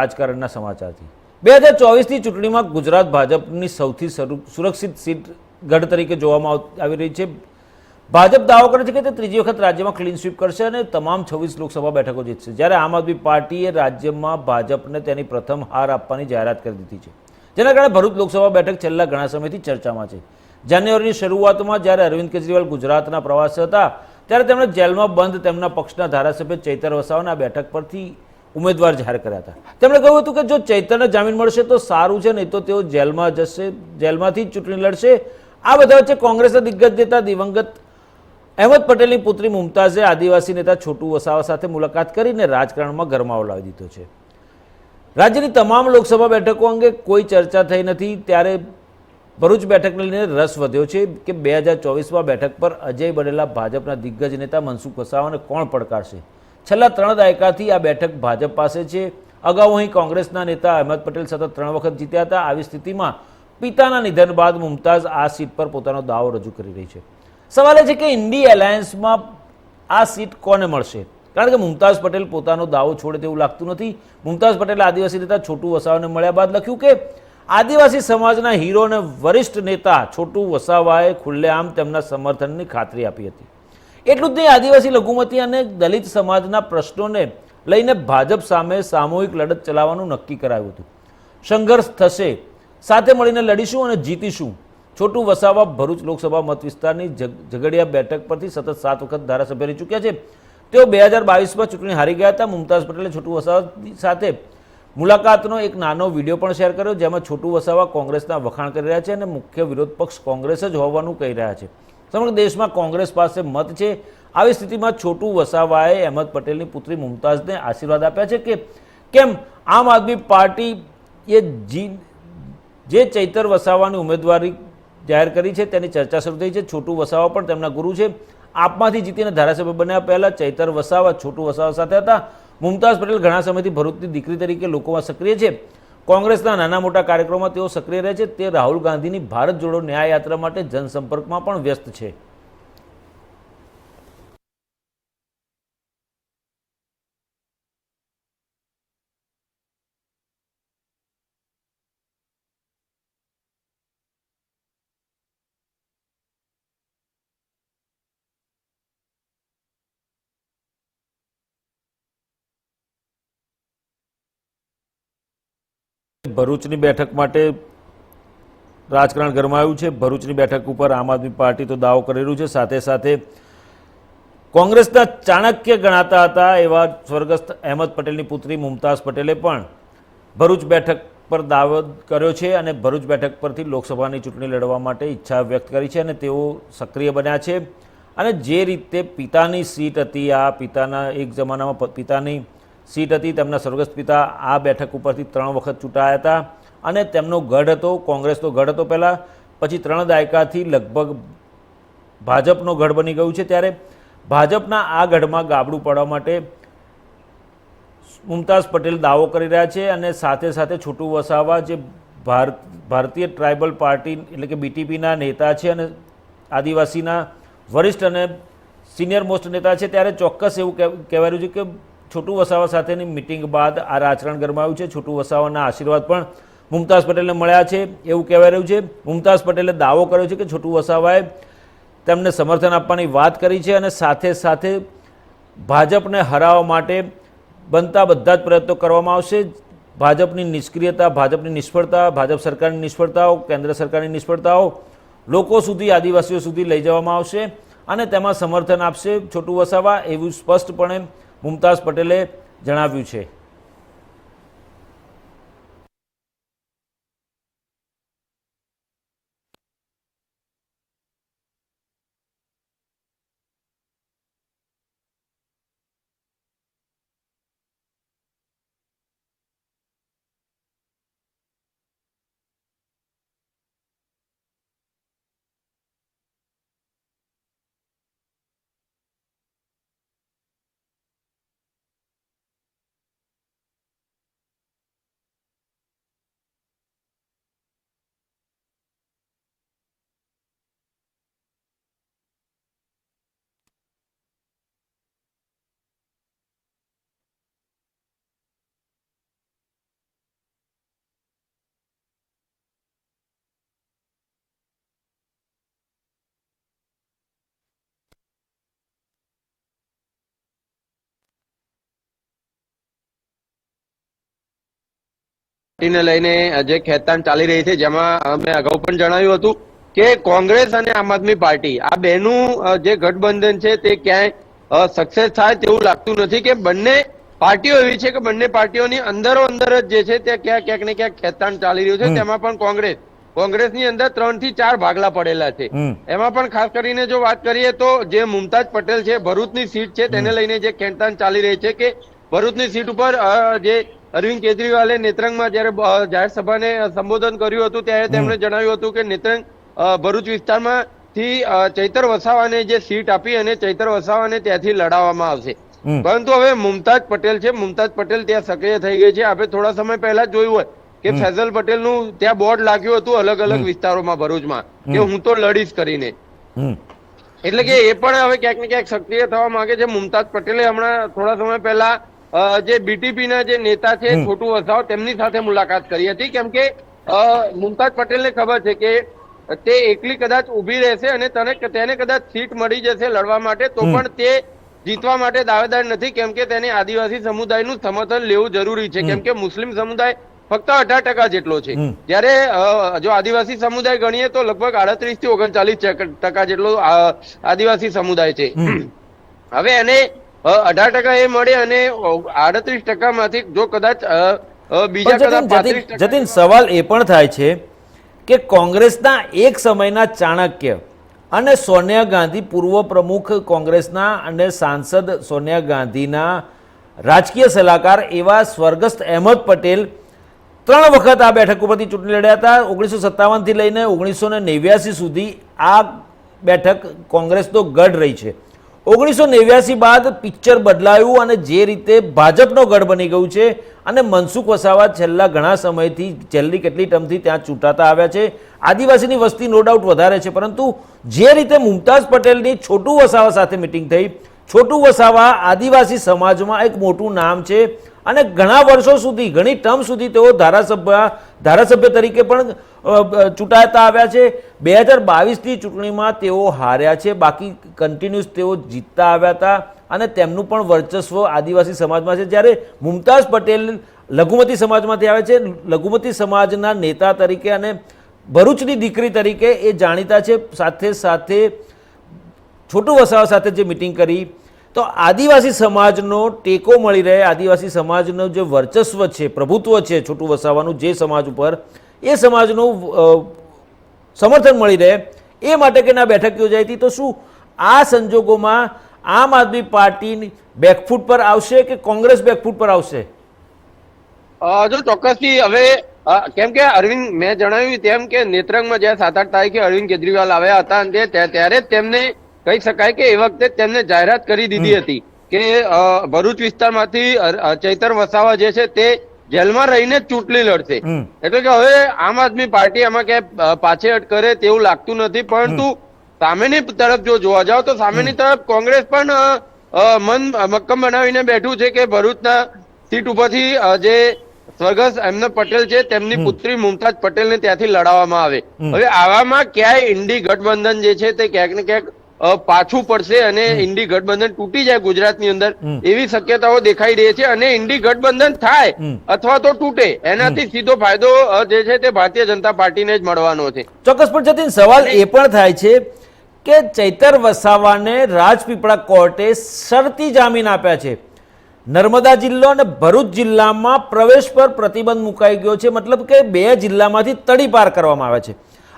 રાજકારણના સમાચારથી. બે હજાર ચોવીસની ચૂંટણીમાં ગુજરાત ભાજપની સૌથી સરુ- સુરક્ષિત સીટ ગઢ તરીકે જોવામાં આવી રહી છે. ભાજપ દાવો કરે છે કે તે ત્રીજી વખત રાજ્યમાં ક્લીન સ્વીપ કરશે અને તમામ છવ્વીસ લોકસભા બેઠકો જીતશે. જ્યારે આમ આદમી પાર્ટીએ રાજ્યમાં ભાજપને તેની પ્રથમ હાર આપવાની જાહેરાત કરી દીધી છે. જેના કારણે ભરૂચ લોકસભા બેઠક છેલ્લા ઘણા સમયથી ચર્ચામાં છે. જાન્યુઆરીની શરૂઆતમાં જ્યારે અરવિંદ કેજરીવાલ ગુજરાતના પ્રવાસે હતા, ત્યારે તેમણે જેલમાં બંધ તેમના પક્ષના ધારાસભ્ય ચૈતર વસાવાના બેઠક પરથી ઉમેદવાર જાહેર કર્યા હતા. તેમણે કહ્યું હતું કે જો ચૈતન્ય જામીન મળશે તો સારું છે, નહીં તો તેઓ જેલમાં જશે, જેલમાંથી ચૂંટણી લડશે. આ બધા વચ્ચે કોંગ્રેસના દિગ્ગજ નેતા દિવંગત અહેમદ પટેલની પુત્રી મુમતાઝે આદિવાસી નેતા છોટુ વસાવા સાથે મુલાકાત કરીને રાજકારણમાં ગરમાવો લાવી દીધો છે. રાજ્યની તમામ લોકસભા બેઠકો અંગે કોઈ ચર્ચા થઈ નથી. ત્યારે ભરૂચ બેઠકને લઈને રસ વધ્યો છે કે બે હજાર ચોવીસમાં બેઠક પર અજય બનેલા ભાજપના દિગ્ગજ નેતા મનસુખ વસાવાને કોણ પડકારશે? છેલ્લા ત્રણ દાયકાથી આ બેઠક ભાજપ પાસે છે. અગાઉ અહીં કોંગ્રેસના નેતા અહેમદ પટેલ સતત ત્રણ વખત જીત્યા હતા. આવી સ્થિતિમાં પિતાના નિધન બાદ મુમતાઝ આ સીટ પર પોતાનો દાવો રજૂ કરી રહી છે. સવાલ એ છે કે ઇન્ડી એલાયન્સમાં આ સીટ કોને મળશે? કારણ કે મુમતાઝ પટેલ પોતાનો દાવો છોડે તેવું લાગતું નથી. મુમતાઝ પટેલ આદિવાસી નેતા છોટુ વસાવાને મળ્યા બાદ લખ્યું કે, આદિવાસી સમાજના હીરો અને વરિષ્ઠ નેતા છોટુ વસાવાએ ખુલ્લેઆમ તેમના સમર્થનની ખાતરી આપી હતી. એટલું જ નહીં, આદિવાસી લઘુમતી અને દલિત સમાજના પ્રશ્નોને લઈને ભાજપ સામે સામૂહિક લડત ચલાવવાનું નક્કી કરાયું હતું. સંઘર્ષ થશે, સાથે મળીને લડીશું અને જીતીશું. છોટું વસાવા ભરૂચ લોકસભા મત વિસ્તારની ઝઘડિયા બેઠક પરથી સતત સાત વખત ધારાસભ્ય રહી ચૂક્યા છે. તેઓ બે હજાર બાવીસમાં ચૂંટણી હારી ગયા હતા. મુમતાઝ પટેલે છોટુ વસાવા સાથે મુલાકાતનો એક નાનો વીડિયો પણ શેર કર્યો, જેમાં છોટુ વસાવા કોંગ્રેસના વખાણ કરી રહ્યા છે અને મુખ્ય વિરોધ પક્ષ કોંગ્રેસ જ હોવાનું કહી રહ્યા છે. સમગ્ર દેશમાં કોંગ્રેસ પાસે મત છે. આવી સ્થિતિમાં છોટુ વસાવાએ અહેમદ પટેલની પુત્રી મુમતાઝને આશીર્વાદ આપ્યા છે કે કેમ આમ આદમી પાર્ટી એ જી જે ચૈતર વસાવાની ઉમેદવારી જાહેર કરી છે તેની ચર્ચા શરૂ થઈ છે. છોટુ વસાવા પણ તેમના ગુરુ છે. આપમાંથી જીતીને ધારાસભ્ય બન્યા પહેલા ચૈતર વસાવા, છોટુ વસાવા સાથે હતા. મુમતાઝ પટેલ ઘણા સમયથી ભરૂચની દીકરી તરીકે લોકોમાં સક્રિય છે. કોંગ્રેસના નાના મોટા કાર્યક્રમમાં તેઓ સક્રિય રહે છે. તે રાહુલ ગાંધીની ભારત જોડો ન્યાય યાત્રા માટે જનસંપર્કમાં પણ વ્યસ્ત છે. ભરૂચની બેઠક માટે રાજકારણ ગરમાયું છે. ભરૂચની બેઠક ઉપર આમ આદમી પાર્ટી તો દાવો કરી રહ્યું છે. સાથે સાથે કોંગ્રેસના ચાણક્ય ગણાતા હતા એવા સ્વર્ગસ્થ અહેમદ પટેલની પુત્રી મુમતાઝ પટેલે પણ ભરૂચ બેઠક પર દાવો કર્યો છે અને ભરૂચ બેઠક પરથી લોકસભાની ચૂંટણી લડવા માટે ઈચ્છા વ્યક્ત કરી છે અને તેઓ સક્રિય બન્યા છે. અને જે રીતે પિતાની સીટ હતી, આ પિતાના એક જમાનામાં પિતાની સીટ હતી, તેમના સ્વર્ગસ્થ પિતા આ બેઠક ઉપરથી ત્રણ વખત ચૂંટાયા હતા અને તેમનો ગઢ હતો, કોંગ્રેસનો ગઢ હતો પહેલાં. પછી ત્રણ દાયકાથી લગભગ ભાજપનો ગઢ બની ગયું છે ત્યારે. ભાજપના આ ગઢમાં ગાબડું પાડવા માટે મુમતાઝ પટેલ દાવો કરી રહ્યા છે અને સાથે સાથે છોટુ વસાવા જે ભારત ભારતીય ટ્રાઇબલ પાર્ટી એટલે કે બીટીપીના નેતા છે અને આદિવાસીના વરિષ્ઠ અને સિનિયર મોસ્ટ નેતા છે, ત્યારે ચોક્કસ એવું કહેવાયું છે કે છોટુ વસાવા સાથેની મિટિંગ બાદ આ રાજકારણ ગરમાયું છે. છોટુ વસાવાના આશીર્વાદ પણ મુમતાઝ પટેલને મળ્યા છે. એવું કહેવાય રહ્યું છે. મુમતાઝ પટેલે દાવો કર્યો છે કે છોટુ વસાવાએ તેમને સમર્થન આપવાની વાત કરી છે અને સાથે સાથે ભાજપને હરાવવા માટે બનતા બધા જ પ્રયત્નો કરવામાં આવશે. ભાજપની નિષ્ક્રિયતા, ભાજપની નિષ્ફળતા, ભાજપ સરકારની નિષ્ફળતાઓ, કેન્દ્ર સરકારની નિષ્ફળતાઓ લોકો સુધી, આદિવાસીઓ સુધી લઈ જવામાં આવશે અને તેમાં સમર્થન આપશે છોટુ વસાવા એવું સ્પષ્ટપણે મુમતાઝ પટેલે જણાવ્યું છે. પાર્ટીને લઈને જે ખેંચતાણ ચાલી રહી છે જેમાં અમે અગાઉ પણ જણાવ્યું હતું કે કોંગ્રેસ અને આમ આદમી પાર્ટી આ બેનું જે ગઠબંધન છે તે ક્યાંય સક્સેસ થાય તેવું લાગતું નથી કે બંને પાર્ટીઓ એવી છે કે બંને પાર્ટીઓની અંદરો અંદર જ જે છે તે ક્યાંક ક્યાંક ને ક્યાંક ખેંચતાણ ચાલી રહ્યું છે. તેમાં પણ કોંગ્રેસ કોંગ્રેસની અંદર ત્રણથી ચાર ભાગલા પડેલા છે. એમાં પણ ખાસ કરીને જો વાત કરીએ તો જે મુમતાજ પટેલ છે ભરૂચની સીટ છે તેને લઈને જે ખેંચતાણ ચાલી રહી છે કે ભરૂચની સીટ ઉપર જે અરવિંદ કેજરીવાલે નેત્રંગમાં જ્યારે જાહેર સભાને સંબોધન કર્યું હતું ત્યારે તેમણે જણાવ્યું હતું કે નેત્રંગ ભરૂચ વિસ્તારમાં થી ચૈતર વસાવાને જે સીટ આપી અને ચૈતર વસાવાને ત્યાંથી લડાવવામાં આવશે. પરંતુ હવે મુમતાજ પટેલ છે મુમતાજ પટેલ ત્યાં સક્રિય થઈ ગઈ છે. આપણે થોડા સમય પહેલા જોયું હોય કે ફૈઝલ પટેલનું ત્યાં બોર્ડ લાગ્યું હતું અલગ અલગ વિસ્તારોમાં ભરૂચમાં કે હું તો લડીશ કરીને. એટલે કે એ પણ હવે ક્યાંક ને ક્યાંક સક્રિય થવા માંગે છે. મુમતાજ પટેલે હમણાં થોડા સમય પહેલા જે બીટીપી ના જે નેતા છે છોટુ વસાવ તેમની સાથે મુલાકાત કરી હતી. કેમ કે મુમતાજ પટેલને ખબર છે કે તે એકલી કદાચ ઊભી રહેશે અને તને તેને કદાચ સીટ મળી જશે લડવા માટે તો પણ તે જીતવા માટે દાવેદાર નથી. કેમ કે તેને આદિવાસી સમુદાયનું સમર્થન લેવું જરૂરી છે. કેમ કે મુસ્લિમ સમુદાય ફક્ત અઢાર ટકા જેટલો છે. જ્યારે જો આદિવાસી સમુદાય ગણીએ તો લગભગ આડત્રીસથી ઓગણચાલીસ ટકા જેટલો આદિવાસી સમુદાય છે. હવે એને અઢાર ટકા એ મળે અને આડત્રીસ ટકામાંથી જો કદાચ બીજા કદાચ જતીન- સવાલ એ પણ થાય છે કે કોંગ્રેસના એક સમયના ચાણક્ય અને સોનિયા ગાંધી પૂર્વ પ્રમુખ કોંગ્રેસના અને સાંસદ સોનિયા ગાંધીના રાજકીય સલાહકાર એવા સ્વર્ગસ્થ અહેમદ પટેલ ત્રણ વખત આ બેઠક ઉપરથી ચૂંટણી લડ્યા હતા. ઓગણીસો સત્તાવનથી લઈને ઓગણીસો ને નેવ્યાસી સુધી આ બેઠક કોંગ્રેસનો ગઢ રહી છે. ઓગણીસો નેવ્યાસી બાદ પિક્ચર બદલાયું અને જે રીતે ભાજપનો ગઢ બની ગયું છે અને મનસુખ વસાવા છેલ્લા ઘણા સમયથી છેલ્લી કેટલી ટર્મથી ત્યાં ચૂંટાતા આવ્યા છે. આદિવાસીની વસ્તી નો ડાઉટ વધારે છે, પરંતુ જે રીતે મુમતાઝ પટેલની છોટુ વસાવા સાથે મિટિંગ થઈ, છોટુ વસાવા આદિવાસી સમાજમાં એક મોટું નામ છે અને ઘણા વર્ષો સુધી, ઘણી ટર્મ સુધી તેઓ ધારાસભ્ય ધારાસભ્ય તરીકે પણ ચૂંટાતા આવ્યા છે. બે હજાર બાવીસની ચૂંટણીમાં તેઓ હાર્યા છે. બાકી કન્ટિન્યુઅસ તેઓ જીતતા આવ્યા હતા અને તેમનું પણ વર્ચસ્વ આદિવાસી સમાજમાં છે. જ્યારે મુમતાઝ પટેલ લઘુમતી સમાજમાંથી આવે છે, લઘુમતી સમાજના નેતા તરીકે અને ભરૂચની દીકરી તરીકે એ જાણીતા છે. સાથે સાથે, છોટુ વસાવા સાથે જે મિટિંગ કરી તો આદિવાસી સમાજનો ટેકો મળી રહે, આદિવાસી સમાજનું જે વર્ચસ્વ છે, પ્રભુત્વ છે, છોટું વસાવાનું જે સમાજ ઉપર, એ સમાજનું સમર્થન મળી રહે, એ માટે કે ના બેઠક યોજાઈ હતી, તો શું આ સંજોગોમાં આમ આદમી પાર્ટી બેકફૂટ પર આવશે કે કોંગ્રેસ બેકફૂટ પર આવશે? જો ચોક્કસથી હવે કેમ કે અરવિંદ, મેં જણાવ્યું તેમ કે નેત્રંગમાં જ્યાં સાત આઠ તારીખે અરવિંદ કેજરીવાલ આવ્યા હતા અને ત્યારે તેમને કહી શકાય કે એ વખતે તેમને જાહેરાત કરી દીધી હતી કે ભરૂચ વિસ્તારમાંથી ચૈતર વસાવા જે છે તે જેલમાં રહીને જ ચૂંટણી લડશે. એટલે કે હવે આમ આદમી પાર્ટી આમાં ક્યાંય પાછેહટ કરે તેવું લાગતું નથી. પરંતુ સામેની તરફ જો જોવા જાવ તો સામેની તરફ કોંગ્રેસ પણ મન મક્કમ બનાવીને બેઠું છે કે ભરૂચના સીટ ઉપરથી જે સ્વર્ગસ્થ એમને પટેલ છે તેમની પુત્રી મુમતાજ પટેલને ત્યાંથી લડાવવામાં આવે. હવે આવામાં ક્યાંય ઇન્ડી ગઠબંધન જે છે તે ક્યાંક ને ક્યાંક પાછું પડશે અને ઇન્ડી ગઠબંધન તૂટી જાય ગુજરાતની અંદર એવી શક્યતાઓ દેખાઈ રહી છે અને ઇન્ડી ગઠબંધન થાય અથવા તો તૂટે એનાથી સીધો ફાયદો જે છે તે ભારતીય જનતા પાર્ટીને જ મળવાનો છે. ચોક્કસ પણ જતીન સવાલ એ પણ થાય છે કે ચૈતર વસાવાને રાજપીપળા કોર્ટે શરતી જામીન આપ્યા છે. નર્મદા જિલ્લો અને ભરૂચ જિલ્લામાં પ્રવેશ પર પ્રતિબંધ મુકાઈ ગયો છે. મતલબ કે બે જિલ્લામાંથી તડીપાર કરવામાં આવે છે.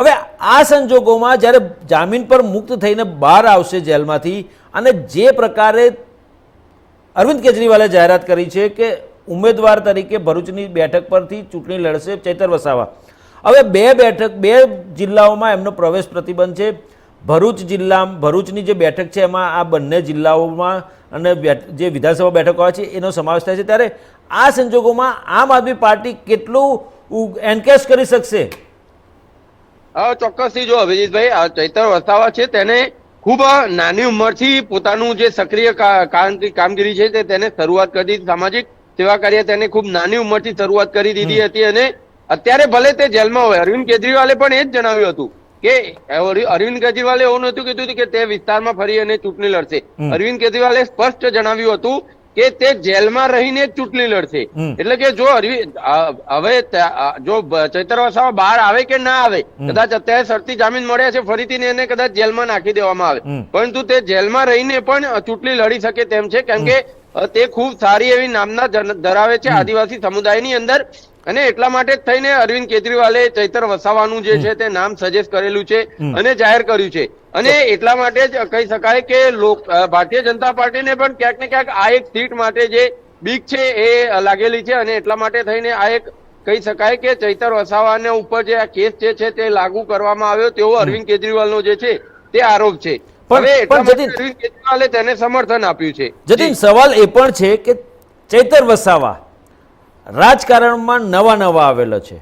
હવે આ સંજોગોમાં જ્યારે જામીન પર મુક્ત થઈને બહાર આવશે જેલમાંથી અને જે પ્રકારે અરવિંદ કેજરીવાલે જાહેરાત કરી છે કે ઉમેદવાર તરીકે ભરૂચની બેઠક પરથી ચૂંટણી લડશે ચૈતર વસાવા. હવે બે બેઠક, બે જિલ્લાઓમાં એમનો પ્રવેશ પ્રતિબંધ છે. ભરૂચ જિલ્લા ભરૂચની જે બેઠક છે એમાં આ બંને જિલ્લાઓમાં અને જે વિધાનસભા બેઠકો આવે છે, એનો સમાવેશ થાય છે. ત્યારે આ સંજોગોમાં આમ આદમી પાર્ટી કેટલું એન્કેશ કરી શકશે? ચોક્કસથી જો અભિજીતભાઈ આ ચૈતર વસાવા છે તેને ખૂબ નાની ઉંમરથી પોતાનું જે સક્રિય કામગીરી છે તે તેને શરૂઆત કરી દીધી. સામાજિક સેવા કાર્ય તેને ખૂબ નાની ઉંમરથી શરૂઆત કરી દીધી હતી અને અત્યારે ભલે તે જેલમાં હોય અરવિંદ કેજરીવાલે પણ એ જ જણાવ્યું હતું કે અરવિંદ કેજરીવાલે એવું નહોતું કીધું કે તે વિસ્તારમાં ફરી અને ચૂંટણી લડશે. અરવિંદ કેજરીવાલે સ્પષ્ટ જણાવ્યું હતું કે તે જેલમાં રહીને ચૂંટણી લડશે. એટલે કે જો હવે જો ચૈતર વસાવા બહાર આવે કે ના આવે કદાચ અત્યારે શરતી જામીન મળ્યા છે ફરીથી એને કદાચ જેલમાં નાખી દેવામાં આવે. પરંતુ તે જેલમાં રહીને પણ ચૂંટણી લડી શકે તેમ છે કેમ કે તે ખૂબ સારી એવી નામના ધરાવે છે આદિવાસી સમુદાયની અંદર. અને એટલા માટે જ થઈને અરવિંદ કેજરીવાલે ચૈતર વસાવાનું જે છે તે નામ સજેસ્ટ કરેલું છે અને જાહેર કર્યું છે. અને એટલા માટે જ કહી શકાય કે ભારતીય જનતા પાર્ટીને પણ ક્યાંક ને ક્યાંક આ એક સીટ માટે જે બીક છે એ લાગેલી છે અને એટલા માટે થઈને આ એક કહી શકાય કે ચૈતર વસાવાને ઉપર જે આ કેસ જે છે તે લાગુ કરવામાં આવ્યો તેવો અરવિંદ કેજરીવાલનો જે છે તે આરોપ છે. હવે જતીન- કેજરીવાલે તેને સમર્થન આપ્યું છે. જતીન સવાલ એ પણ છે કે ચૈતર વસાવા રાજકારણમાં નવા નવા આવેલો છે.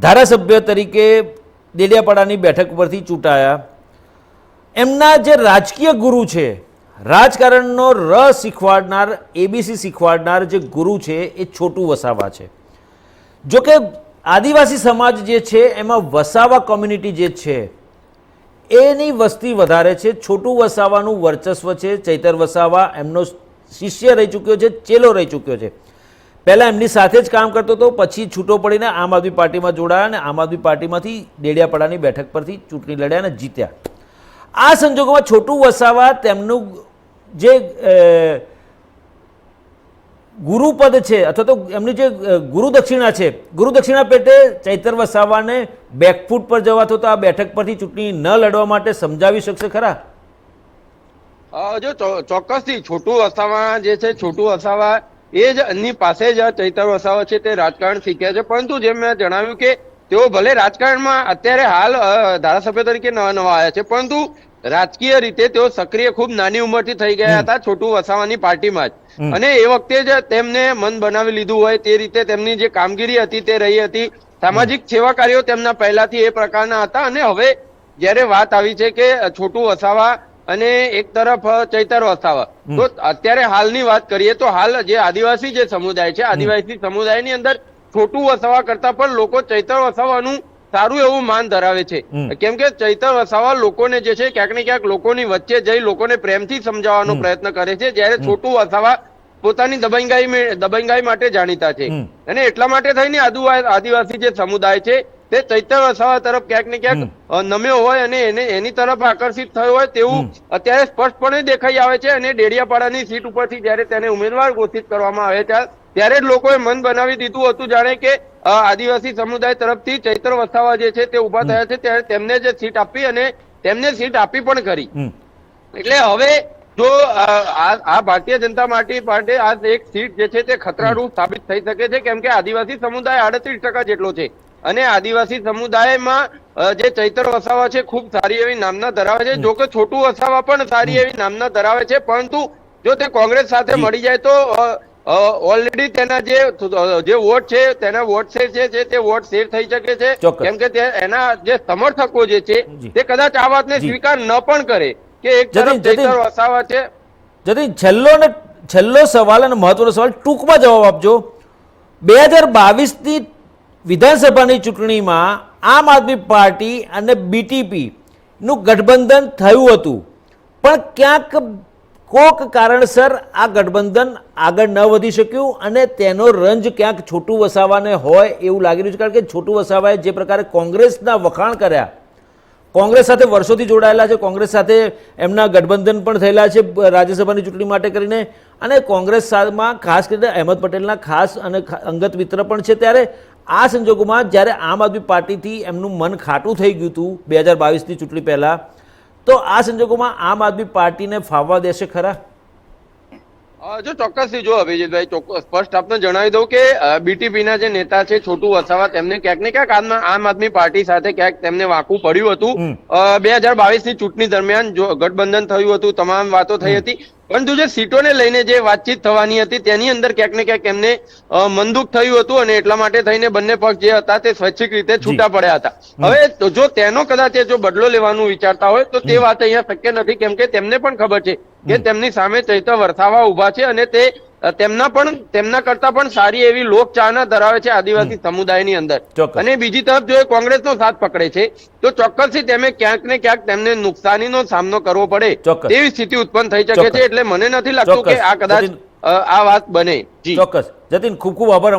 ધારાસભ્ય તરીકે દેડિયાપાડાની બેઠક પરથી ચૂંટાયા. એમના જે રાજકીય ગુરુ છે, રાજકારણનો ર શીખવાડનાર એબીસી શીખવાડનાર જે ગુરુ છે, એ છોટું વસાવા છે. જોકે આદિવાસી સમાજ જે છે, એમાં વસાવા કોમ્યુનિટી જે છે, એની વસ્તી વધારે છે. છોટું વસાવાનું વર્ચસ્વ છે, ચૈતર વસાવા, એમનો શિષ્ય રહી ચૂક્યો છે, ચેલો રહી ચૂક્યો છે. પહેલાં એમની સાથે જ કામ કરતો હતો, પછી છૂટો પડીને આમ આદમી પાર્ટીમાં જોડાયા અને આમ આદમી પાર્ટીમાંથી ડેડિયાપાડાની બેઠક પરથી ચૂંટણી લડ્યા અને જીત્યા. આ સંજોગોમાં છોટું વસાવા તેમનું જે ગુરુપદ છે, અથવા તો એમની જે ગુરુદક્ષિણા છે, ગુરુદક્ષિણા પેટે ચૈતર વસાવાને બેકફૂટ પર જવા તો આ બેઠક પરથી ચૂંટણી ન લડવા માટે સમજાવી શકશે ખરા? જો ચોક્કસથી છોટું વસાવા જે છે, છોટું વસાવા એ જ એમની પાસે જ ચૈતર વસાવા છે તે રાજકારણ શીખ્યા છે. પરંતુ જેમ મેં જણાવ્યું કે તેઓ ભલે રાજકારણમાં અત્યારે હાલ ધારાસભ્ય તરીકે નવા નવા આવ્યા છે પરંતુ રાજકીય રીતે તેઓ સક્રિય ખૂબ નાની ઉંમરથી થઈ ગયા હતા છોટું વસાવાની પાર્ટીમાં જ. અને એ વખતે જ તેમને મન બનાવી લીધું હોય તે રીતે તેમની જે કામગીરી હતી તે રહી હતી. સામાજિક સેવા કાર્યો તેમના પહેલાથી એ પ્રકારના હતા અને હવે જ્યારે વાત આવી છે કે છોટું વસાવા અને એક તરફ ચૈતર વસાવા. તો અત્યારે હાલની વાત કરીએ તો હાલ જે આદિવાસી જે સમુદાય છે આદિવાસી સમુદાયની અંદર છોટું વસાવા કરતા પણ લોકો ચૈતર વસાવાનું સારું એવું માન ધરાવે છે. કેમ કે ચૈતર વસાવા લોકોને જે છે ક્યાંક ને ક્યાંક લોકોની વચ્ચે જઈ લોકોને પ્રેમથી સમજાવવાનો પ્રયત્ન કરે છે જ્યારે છોટું વસાવા પોતાની દબંગાઈ દબંગાઈ માટે જાણીતા છે. અને એટલા માટે થઈને આદિવા- આદિવાસી જે સમુદાય છે તે ચૈતર વસાવા તરફ ક્યાંક ને ક્યાંક નમ્યો હોય અને એને એની તરફ આકર્ષિત થયો હોય તેવું અત્યારે સ્પષ્ટપણે દેખાઈ આવે છે અને ડેડિયાપાડાની સીટ ઉપરથી જ્યારે તેને ઉમેદવાર ઘોષિત કરવામાં આવે ત્યારે ત્યારે જ લોકોએ મન બનાવી દીધું હતું. જાણે કે આદિવાસી સમુદાય તરફથી ચૈતર વસાવા જે છે તે ઊભા થયા છે ત્યારે તેમને જે સીટ આપી અને તેમને સીટ આપી પણ કરી. એટલે હવે જો આ આ ભારતીય જનતા પાર્ટી માટે આ એક સીટ જે છે તે ખતરારૂપ સાબિત થઈ શકે છે કેમ કે આદિવાસી સમુદાય આડત્રીસ ટકા જેટલો છે. અને આદિવાસી સમુદાયમાં જે ચૈતર વસાવા છે ખૂબ સારી એવી નામના ધરાવે છે. જો કે છોટું વસાવા પણ સારી એવી નામના ધરાવે છે પરંતુ જો તે કોંગ્રેસ સાથે મળી જાય તો ઓલરેડી તેના જે જે વોટ છે તેના વોટ શેર છે જે તે વોટ શેર થઈ શકે છે. કેમ કે તે એના જે સમર્થકો જે છે તે કદાચ આ વાતને સ્વીકાર ન પણ કરે કે એક તરફ ચૈતર વસાવા છે. જતીન છેલ્લો ને છેલ્લો સવાલ અને મહત્વનો સવાલ ટૂંકમાં જવાબ આપજો. બે હજાર બાવીસની વિધાનસભાની ચૂંટણીમાં આમ આદમી પાર્ટી અને બીટીપીનું ગઠબંધન થયું હતું. પણ ક્યાંક કોક કારણસર આ ગઠબંધન આગળ ન વધી શક્યું અને તેનો રંજ ક્યાંક છોટું વસાવાને હોય એવું લાગી રહ્યું છે. કારણ કે છોટું વસાવાએ જે પ્રકારે કોંગ્રેસના વખાણ કર્યા, કોંગ્રેસ સાથે વર્ષોથી જોડાયેલા છે, કોંગ્રેસ સાથે એમના ગઠબંધન પણ થયેલા છે રાજ્યસભાની ચૂંટણી માટે કરીને. અને કોંગ્રેસ સામાં ખાસ કરીને અહેમદ પટેલના ખાસ અને અંગત મિત્ર પણ છે ત્યારે આ સંજોગોમાં જ્યારે આમ આદમી પાર્ટીથી એમનું મન ખાટું થઈ ગયું હતું બે હજાર બાવીસની ચૂંટણી પહેલાં તો આ સંજોગોમાં આમ આદમી પાર્ટીને ફાવવા દેશે ખરા? જો ચોક્કસથી જો અભિજીતભાઈ ચોક્કસ. સ્પષ્ટ આપને જણાવી દઉં કે બીટીપી ના જે નેતા છે છોટુ વસાવા તેમને ક્યાંક ને ક્યાંક આમ આમ આદમી પાર્ટી સાથે ક્યાંક તેમને વાંકું પડ્યું હતું. બે હજાર બાવીસની ચૂંટણી દરમિયાન જો ગઠબંધન થયું હતું તમામ વાતો થઈ હતી. પરંતુ જે સીટોને લઈને જે વાતચીત થવાની હતી તેની અંદર ક્યાંક ને ક્યાંક એમને મંદુક થયું હતું અને એટલા માટે થઈને બંને પક્ષ જે હતા તે સ્વૈચ્છિક રીતે છૂટા પડ્યા હતા. હવે જો તેનો કદાચ એ જો બદલો લેવાનું વિચારતા હોય તો તે વાત અહીંયા શક્ય નથી કેમ કે તેમને પણ ખબર છે કે તેમની સામે ચૈત્ર વરસાવા ઊભા છે અને તે તેમના પણ તેમના કરતા પણ સારી એવી લોકચાહના ધરાવે છે આદિવાસી સમુદાયની અંદર. અને બીજી તરફ જો એ કોંગ્રેસનો સાથ પકડે છે તો ચોક્કસથી તેમને ક્યાંક ને ક્યાંક તેમને નુકસાનીનો સામનો કરવો પડે. તેવી સ્થિતિ ઉત્પન્ન થઈ શકે છે એટલે મને નથી લાગતું કે આ કદાચ આ વાત બને. ચોક્કસ. જતીન ખૂબ ખૂબ આભાર